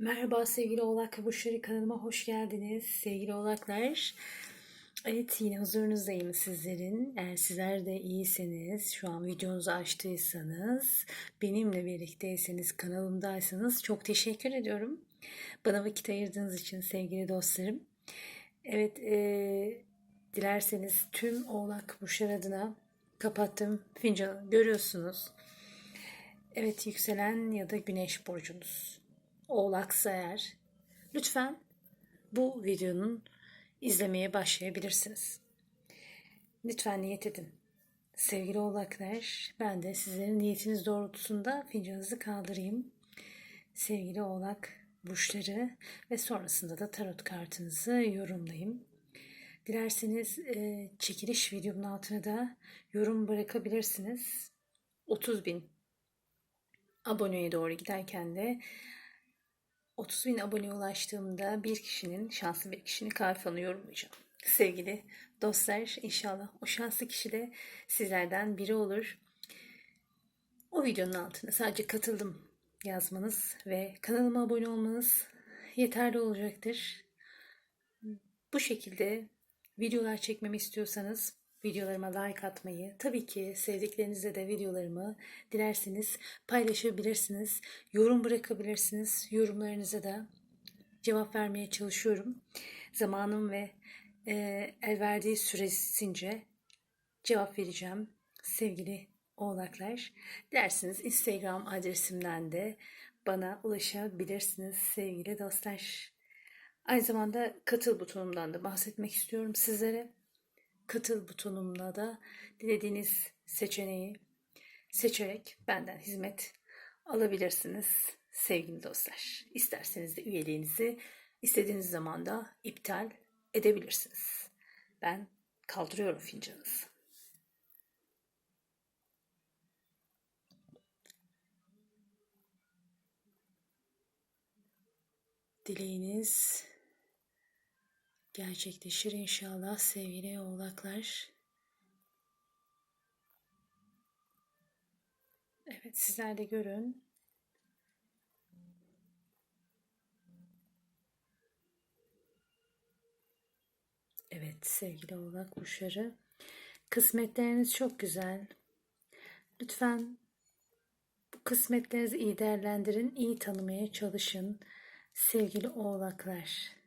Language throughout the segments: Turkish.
Merhaba sevgili Oğlak Burçları kanalıma hoş geldiniz. Sevgili Oğlaklar, evet yine huzurunuzdayım sizlerin. Eğer sizler de iyiseniz, şu an videonuzu açtıysanız, benimle birlikteyseniz, kanalımdaysanız çok teşekkür ediyorum. Bana vakit ayırdığınız için sevgili dostlarım. Evet, e, dilerseniz tüm Oğlak Burçları adına kapattım fincanı görüyorsunuz. Evet, yükselen ya da güneş burcunuz. Oğlaksa eğer lütfen bu videonun izlemeye başlayabilirsiniz. Lütfen niyet edin. Sevgili oğlaklar, ben de sizlerin niyetiniz doğrultusunda fincanınızı kaldırayım. Sevgili oğlak burçları ve sonrasında da tarot kartınızı yorumlayayım. Dilerseniz e, çekiliş videomun altına da yorum bırakabilirsiniz. 30 bin aboneye doğru giderken de 30 bin abone ulaştığımda bir kişinin, şanslı bir kişinin kalfanı yorumlayacağım. Sevgili dostlar inşallah o şanslı kişi de sizlerden biri olur. O videonun altına sadece katıldım yazmanız ve kanalıma abone olmanız yeterli olacaktır. Bu şekilde videolar çekmemi istiyorsanız videolarıma like atmayı, tabii ki sevdiklerinizle de videolarımı dilerseniz paylaşabilirsiniz, yorum bırakabilirsiniz. Yorumlarınıza da cevap vermeye çalışıyorum. Zamanım ve e, el verdiği süresince cevap vereceğim sevgili oğlaklar. Dilerseniz Instagram adresimden de bana ulaşabilirsiniz sevgili dostlar. Aynı zamanda katıl butonumdan da bahsetmek istiyorum sizlere katıl butonumla da dilediğiniz seçeneği seçerek benden hizmet alabilirsiniz sevgili dostlar. İsterseniz de üyeliğinizi istediğiniz zaman da iptal edebilirsiniz. Ben kaldırıyorum fincanınızı. Dileğiniz gerçekleşir inşallah sevgili oğlaklar. Evet sizler de görün. Evet sevgili oğlak kuşları. Kısmetleriniz çok güzel. Lütfen bu kısmetlerinizi iyi değerlendirin, iyi tanımaya çalışın sevgili oğlaklar.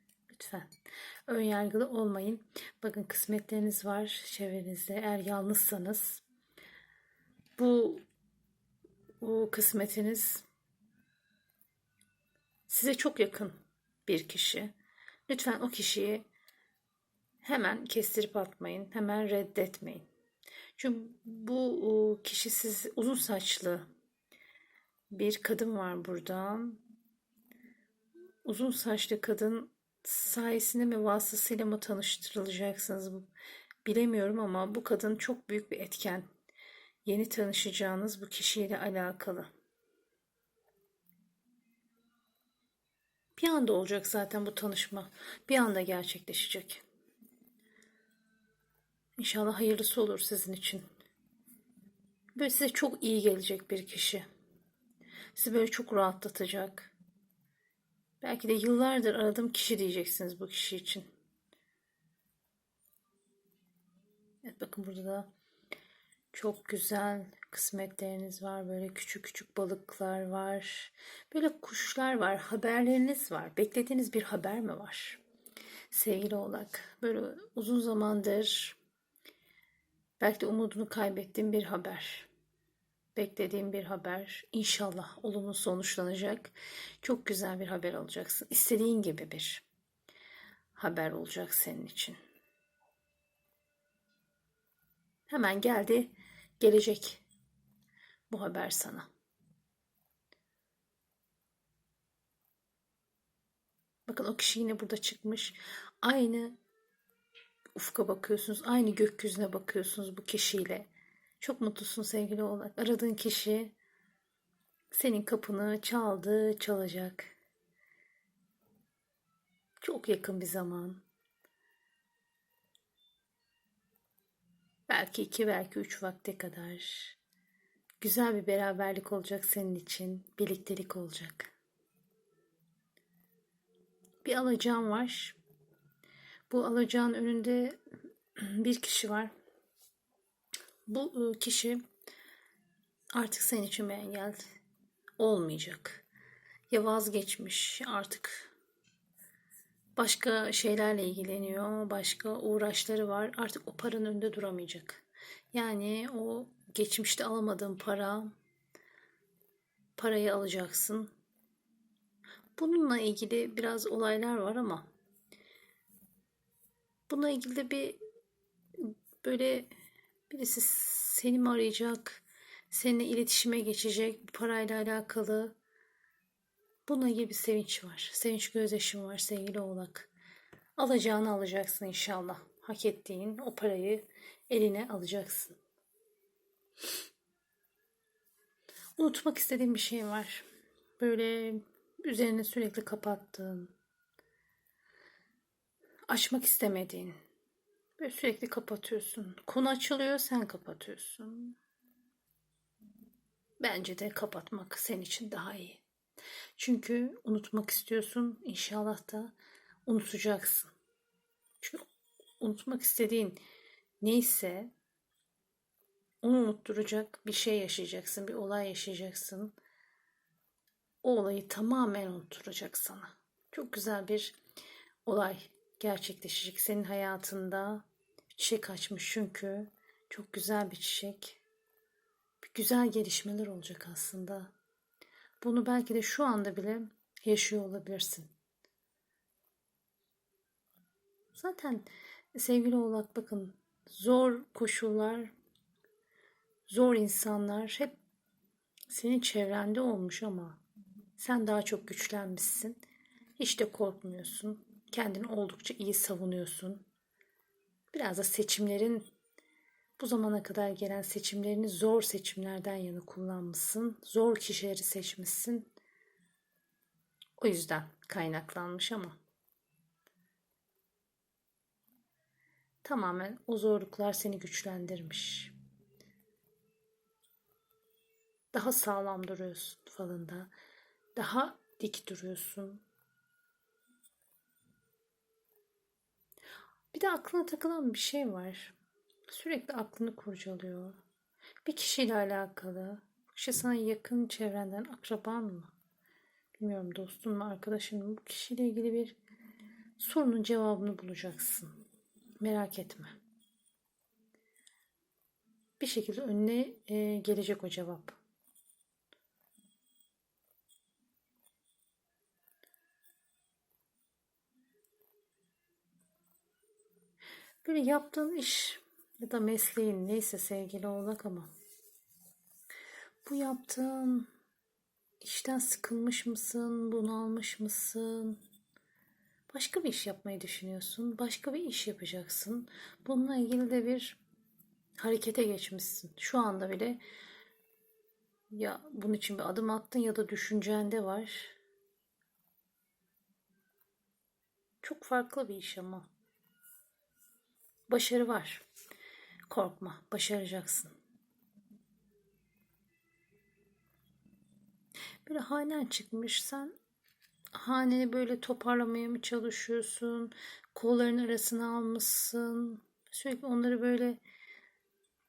Lütfen ön yargılı olmayın. Bakın kısmetleriniz var çevrenizde. Eğer yalnızsanız bu, bu kısmetiniz size çok yakın bir kişi. Lütfen o kişiyi hemen kestirip atmayın. Hemen reddetmeyin. Çünkü bu kişi siz uzun saçlı bir kadın var burada. Uzun saçlı kadın sayesinde mi vasıtasıyla mı tanıştırılacaksınız bilemiyorum ama bu kadın çok büyük bir etken. Yeni tanışacağınız bu kişiyle alakalı. Bir anda olacak zaten bu tanışma. Bir anda gerçekleşecek. İnşallah hayırlısı olur sizin için. Böyle size çok iyi gelecek bir kişi. Sizi böyle çok rahatlatacak. Belki de yıllardır aradığım kişi diyeceksiniz bu kişi için. Evet bakın burada da çok güzel kısmetleriniz var. Böyle küçük küçük balıklar var. Böyle kuşlar var. Haberleriniz var. Beklediğiniz bir haber mi var? Sevgili oğlak. Böyle uzun zamandır belki de umudunu kaybettiğim bir haber beklediğim bir haber. İnşallah olumlu sonuçlanacak. Çok güzel bir haber alacaksın. İstediğin gibi bir haber olacak senin için. Hemen geldi, gelecek bu haber sana. Bakın o kişi yine burada çıkmış. Aynı ufka bakıyorsunuz, aynı gökyüzüne bakıyorsunuz bu kişiyle. Çok mutlusun sevgili oğlak. Aradığın kişi senin kapını çaldı, çalacak. Çok yakın bir zaman. Belki iki, belki üç vakte kadar. Güzel bir beraberlik olacak senin için. Birliktelik olacak. bir alacağım var. Bu alacağın önünde bir kişi var. Bu e, kişi artık senin için bir engel olmayacak. Ya vazgeçmiş artık başka şeylerle ilgileniyor, başka uğraşları var. Artık o paranın önünde duramayacak. Yani o geçmişte alamadığın para, parayı alacaksın. Bununla ilgili biraz olaylar var ama bununla ilgili de bir böyle birisi seni mi arayacak, seninle iletişime geçecek, bu parayla alakalı. Bununla ilgili bir sevinç var. Sevinç gözyaşım var sevgili oğlak. Alacağını alacaksın inşallah. Hak ettiğin o parayı eline alacaksın. Unutmak istediğim bir şey var. Böyle üzerine sürekli kapattığın, açmak istemediğin, böyle sürekli kapatıyorsun. Konu açılıyor, sen kapatıyorsun. Bence de kapatmak senin için daha iyi. Çünkü unutmak istiyorsun, inşallah da unutacaksın. Çünkü unutmak istediğin neyse onu unutturacak bir şey yaşayacaksın, bir olay yaşayacaksın. O olayı tamamen unutturacak sana. Çok güzel bir olay gerçekleşecek senin hayatında. Çiçek açmış çünkü. Çok güzel bir çiçek. Bir güzel gelişmeler olacak aslında. Bunu belki de şu anda bile yaşıyor olabilirsin. Zaten sevgili oğlak bakın zor koşullar, zor insanlar hep senin çevrende olmuş ama sen daha çok güçlenmişsin. Hiç de korkmuyorsun. Kendini oldukça iyi savunuyorsun. Biraz da seçimlerin bu zamana kadar gelen seçimlerini zor seçimlerden yana kullanmışsın. Zor kişileri seçmişsin. O yüzden kaynaklanmış ama tamamen o zorluklar seni güçlendirmiş. Daha sağlam duruyorsun falında. Daha dik duruyorsun. Bir de aklına takılan bir şey var. Sürekli aklını kurcalıyor. Bir kişiyle alakalı. Bu kişi sana yakın çevrenden akraban mı? Bilmiyorum dostun mu arkadaşın mı? Bu kişiyle ilgili bir sorunun cevabını bulacaksın. Merak etme. Bir şekilde önüne e, gelecek o cevap. Böyle yaptığın iş ya da mesleğin neyse sevgili oğlak ama bu yaptığın işten sıkılmış mısın, bunalmış mısın? Başka bir iş yapmayı düşünüyorsun, başka bir iş yapacaksın. Bununla ilgili de bir harekete geçmişsin. Şu anda bile ya bunun için bir adım attın ya da düşüncende var. Çok farklı bir iş ama. Başarı var. Korkma, başaracaksın. Böyle hanen çıkmış sen haneni böyle toparlamaya mı çalışıyorsun? Kolların arasına almışsın. Sürekli onları böyle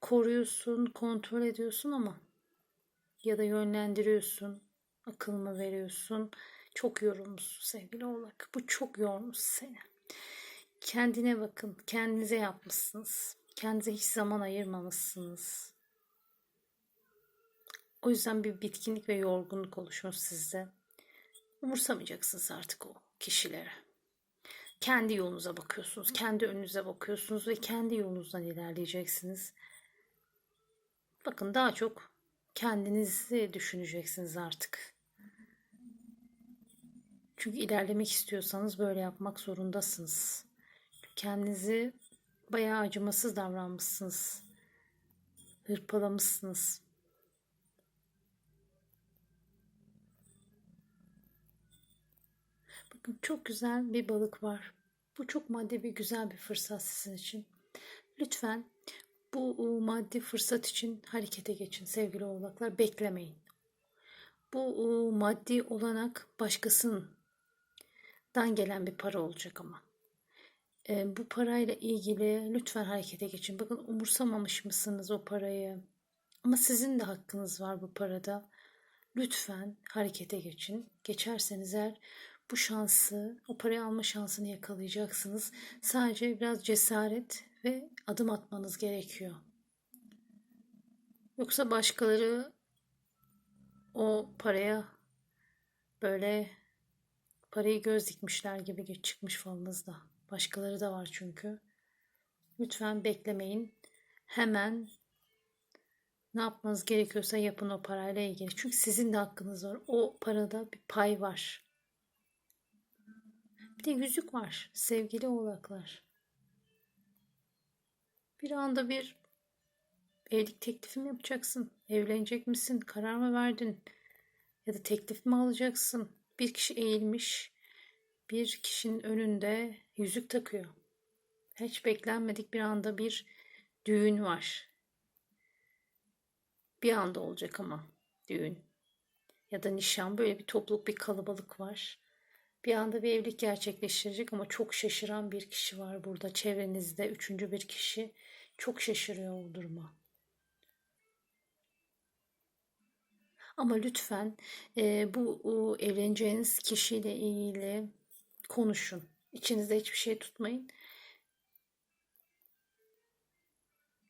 koruyorsun, kontrol ediyorsun ama ya da yönlendiriyorsun. Akıl mı veriyorsun? Çok yorulmuşsun sevgili oğlak. Bu çok yormuş seni. Kendine bakın. Kendinize yapmışsınız. Kendinize hiç zaman ayırmamışsınız. O yüzden bir bitkinlik ve yorgunluk oluşmuş sizde. Umursamayacaksınız artık o kişilere. Kendi yolunuza bakıyorsunuz. Kendi önünüze bakıyorsunuz ve kendi yolunuzdan ilerleyeceksiniz. Bakın daha çok kendinizi düşüneceksiniz artık. Çünkü ilerlemek istiyorsanız böyle yapmak zorundasınız. Kendinizi bayağı acımasız davranmışsınız. Hırpalamışsınız. Bakın çok güzel bir balık var. Bu çok maddi bir güzel bir fırsat sizin için. Lütfen bu maddi fırsat için harekete geçin sevgili oğlaklar. Beklemeyin. Bu maddi olanak başkasının uzaktan gelen bir para olacak ama. E, bu parayla ilgili lütfen harekete geçin. Bakın umursamamış mısınız o parayı? Ama sizin de hakkınız var bu parada. Lütfen harekete geçin. Geçerseniz eğer bu şansı, o parayı alma şansını yakalayacaksınız. Sadece biraz cesaret ve adım atmanız gerekiyor. Yoksa başkaları o paraya böyle parayı göz dikmişler gibi çıkmış falınızda. Başkaları da var çünkü. Lütfen beklemeyin. Hemen ne yapmanız gerekiyorsa yapın o parayla ilgili. Çünkü sizin de hakkınız var. O parada bir pay var. Bir de yüzük var sevgili oğlaklar. Bir anda bir evlilik teklifi mi yapacaksın? Evlenecek misin? Karar mı verdin? Ya da teklif mi alacaksın? Bir kişi eğilmiş. Bir kişinin önünde yüzük takıyor. Hiç beklenmedik bir anda bir düğün var. Bir anda olacak ama düğün ya da nişan böyle bir topluluk bir kalabalık var. Bir anda bir evlilik gerçekleştirecek ama çok şaşıran bir kişi var burada çevrenizde üçüncü bir kişi çok şaşırıyor o duruma. Ama lütfen e, bu o, evleneceğiniz kişiyle ilgili konuşun. İçinizde hiçbir şey tutmayın.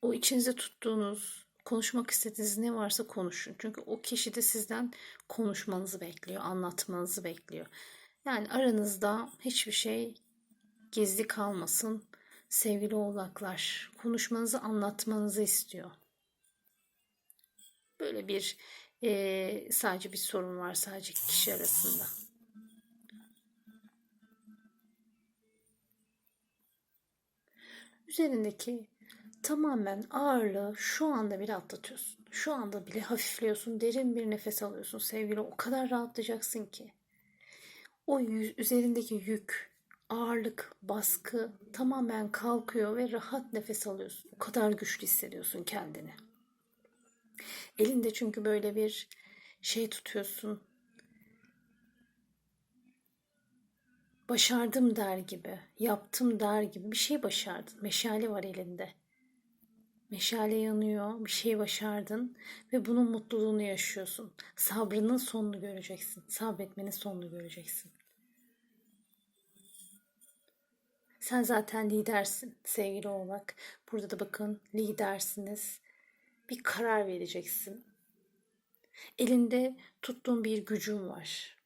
O içinizde tuttuğunuz, konuşmak istediğiniz ne varsa konuşun. Çünkü o kişi de sizden konuşmanızı bekliyor, anlatmanızı bekliyor. Yani aranızda hiçbir şey gizli kalmasın. Sevgili oğlaklar, konuşmanızı anlatmanızı istiyor. Böyle bir e, sadece bir sorun var sadece kişi arasında. Üzerindeki tamamen ağırlığı şu anda bile atlatıyorsun. Şu anda bile hafifliyorsun. Derin bir nefes alıyorsun sevgili. O kadar rahatlayacaksın ki. O yüz, üzerindeki yük, ağırlık, baskı tamamen kalkıyor ve rahat nefes alıyorsun. O kadar güçlü hissediyorsun kendini. Elinde çünkü böyle bir şey tutuyorsun. Başardım der gibi, yaptım der gibi bir şey başardın. Meşale var elinde. Meşale yanıyor, bir şey başardın ve bunun mutluluğunu yaşıyorsun. Sabrının sonunu göreceksin. Sabretmenin sonunu göreceksin. Sen zaten lidersin sevgili oğlak. Burada da bakın lidersiniz. Bir karar vereceksin. Elinde tuttuğun bir gücün var.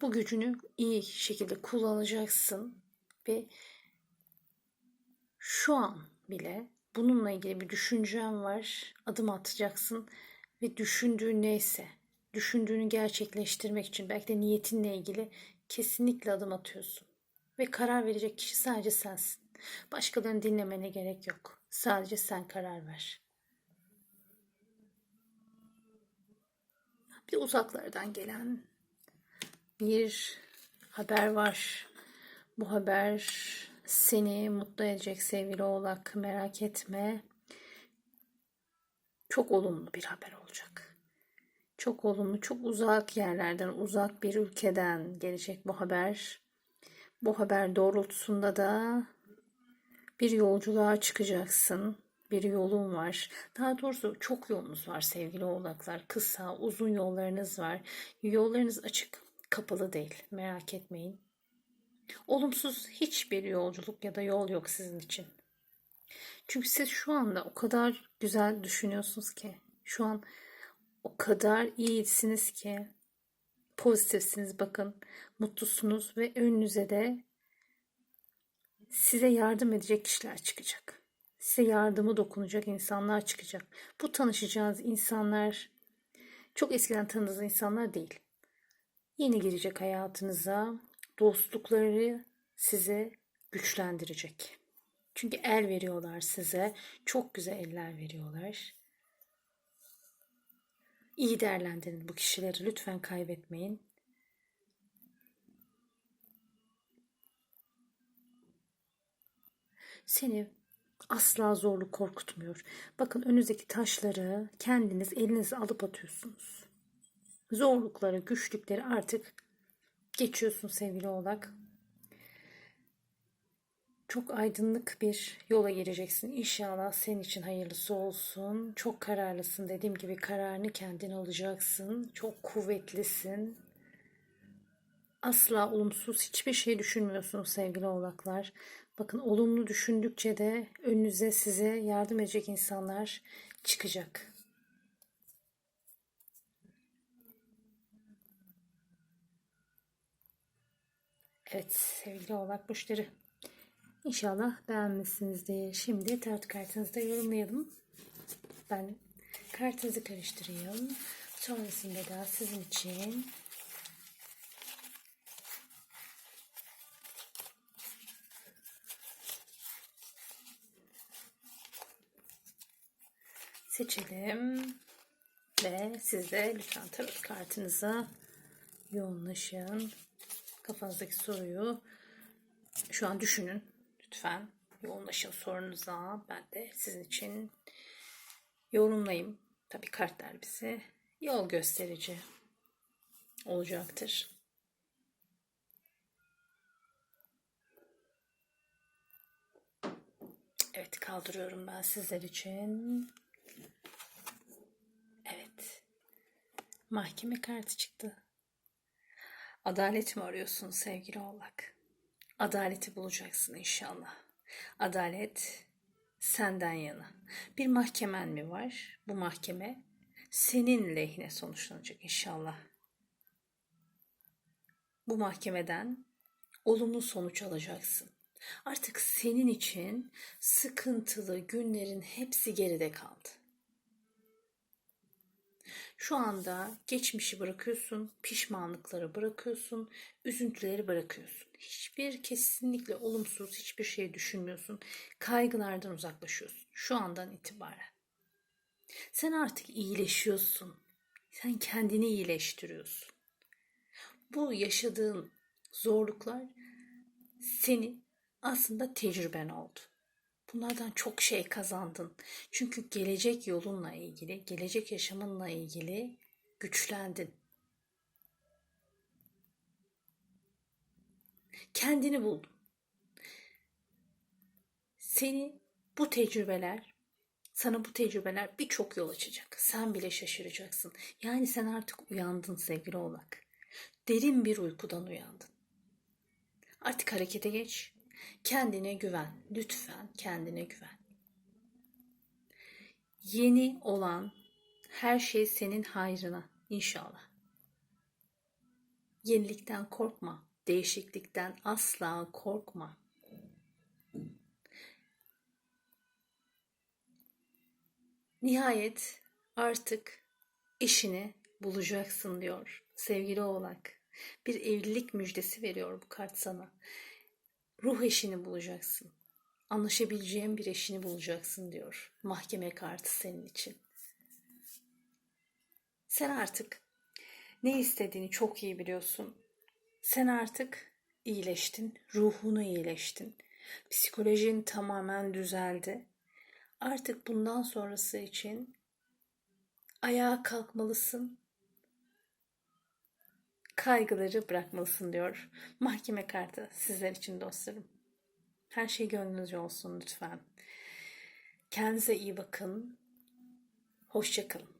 Bu gücünü iyi şekilde kullanacaksın ve şu an bile bununla ilgili bir düşüncen var. Adım atacaksın ve düşündüğün neyse, düşündüğünü gerçekleştirmek için belki de niyetinle ilgili kesinlikle adım atıyorsun. Ve karar verecek kişi sadece sensin. Başkalarını dinlemene gerek yok. Sadece sen karar ver. Bir uzaklardan gelen bir haber var. Bu haber seni mutlu edecek sevgili oğlak merak etme. Çok olumlu bir haber olacak. Çok olumlu, çok uzak yerlerden, uzak bir ülkeden gelecek bu haber. Bu haber doğrultusunda da bir yolculuğa çıkacaksın. Bir yolun var. Daha doğrusu çok yolunuz var sevgili oğlaklar. Kısa, uzun yollarınız var. Yollarınız açık, kapalı değil. Merak etmeyin. Olumsuz hiçbir yolculuk ya da yol yok sizin için. Çünkü siz şu anda o kadar güzel düşünüyorsunuz ki, şu an o kadar iyisiniz ki, pozitifsiniz bakın, mutlusunuz ve önünüze de size yardım edecek kişiler çıkacak. Size yardımı dokunacak insanlar çıkacak. Bu tanışacağınız insanlar çok eskiden tanıdığınız insanlar değil. Yeni girecek hayatınıza dostlukları size güçlendirecek. Çünkü el veriyorlar size. Çok güzel eller veriyorlar. İyi değerlendirin bu kişileri. Lütfen kaybetmeyin. Seni asla zorluk korkutmuyor. Bakın önünüzdeki taşları kendiniz elinize alıp atıyorsunuz. Zorlukları, güçlükleri artık geçiyorsun sevgili oğlak. Çok aydınlık bir yola gireceksin. İnşallah senin için hayırlısı olsun. Çok kararlısın. Dediğim gibi kararını kendin alacaksın. Çok kuvvetlisin. Asla olumsuz hiçbir şey düşünmüyorsunuz sevgili oğlaklar. Bakın olumlu düşündükçe de önünüze size yardım edecek insanlar çıkacak. Evet sevgili oğlak burçları. İnşallah beğenmişsinizdir. Şimdi tarot kartınızı da yorumlayalım. Ben kartınızı karıştırayım. Sonrasında da sizin için seçelim. Ve siz de lütfen tarot kartınıza yoğunlaşın. Kafanızdaki soruyu şu an düşünün. Lütfen yoğunlaşın sorunuza. Ben de sizin için yorumlayayım. Tabii kartlar bize yol gösterici olacaktır. Evet kaldırıyorum ben sizler için. Evet. Mahkeme kartı çıktı. Adalet mi arıyorsun sevgili oğlak? Adaleti bulacaksın inşallah. Adalet senden yana. Bir mahkemen mi var? Bu mahkeme senin lehine sonuçlanacak inşallah. Bu mahkemeden olumlu sonuç alacaksın. Artık senin için sıkıntılı günlerin hepsi geride kaldı. Şu anda geçmişi bırakıyorsun, pişmanlıkları bırakıyorsun, üzüntüleri bırakıyorsun. Hiçbir kesinlikle olumsuz hiçbir şey düşünmüyorsun. Kaygılardan uzaklaşıyorsun şu andan itibaren. Sen artık iyileşiyorsun. Sen kendini iyileştiriyorsun. Bu yaşadığın zorluklar seni aslında tecrüben oldu. Bunlardan çok şey kazandın. Çünkü gelecek yolunla ilgili, gelecek yaşamınla ilgili güçlendin. Kendini buldun. Seni bu tecrübeler, sana bu tecrübeler birçok yol açacak. Sen bile şaşıracaksın. Yani sen artık uyandın sevgili oğlak. Derin bir uykudan uyandın. Artık harekete geç. Kendine güven. Lütfen kendine güven. Yeni olan her şey senin hayrına inşallah. Yenilikten korkma. Değişiklikten asla korkma. Nihayet artık işini bulacaksın diyor sevgili oğlak. Bir evlilik müjdesi veriyor bu kart sana. Ruh eşini bulacaksın. Anlaşabileceğin bir eşini bulacaksın diyor. Mahkeme kartı senin için. Sen artık ne istediğini çok iyi biliyorsun. Sen artık iyileştin, ruhunu iyileştin. Psikolojin tamamen düzeldi. Artık bundan sonrası için ayağa kalkmalısın. Kaygıları bırakmalısın diyor. Mahkeme kartı sizler için dostlarım. Her şey gönlünüzce olsun lütfen. Kendinize iyi bakın. Hoşçakalın.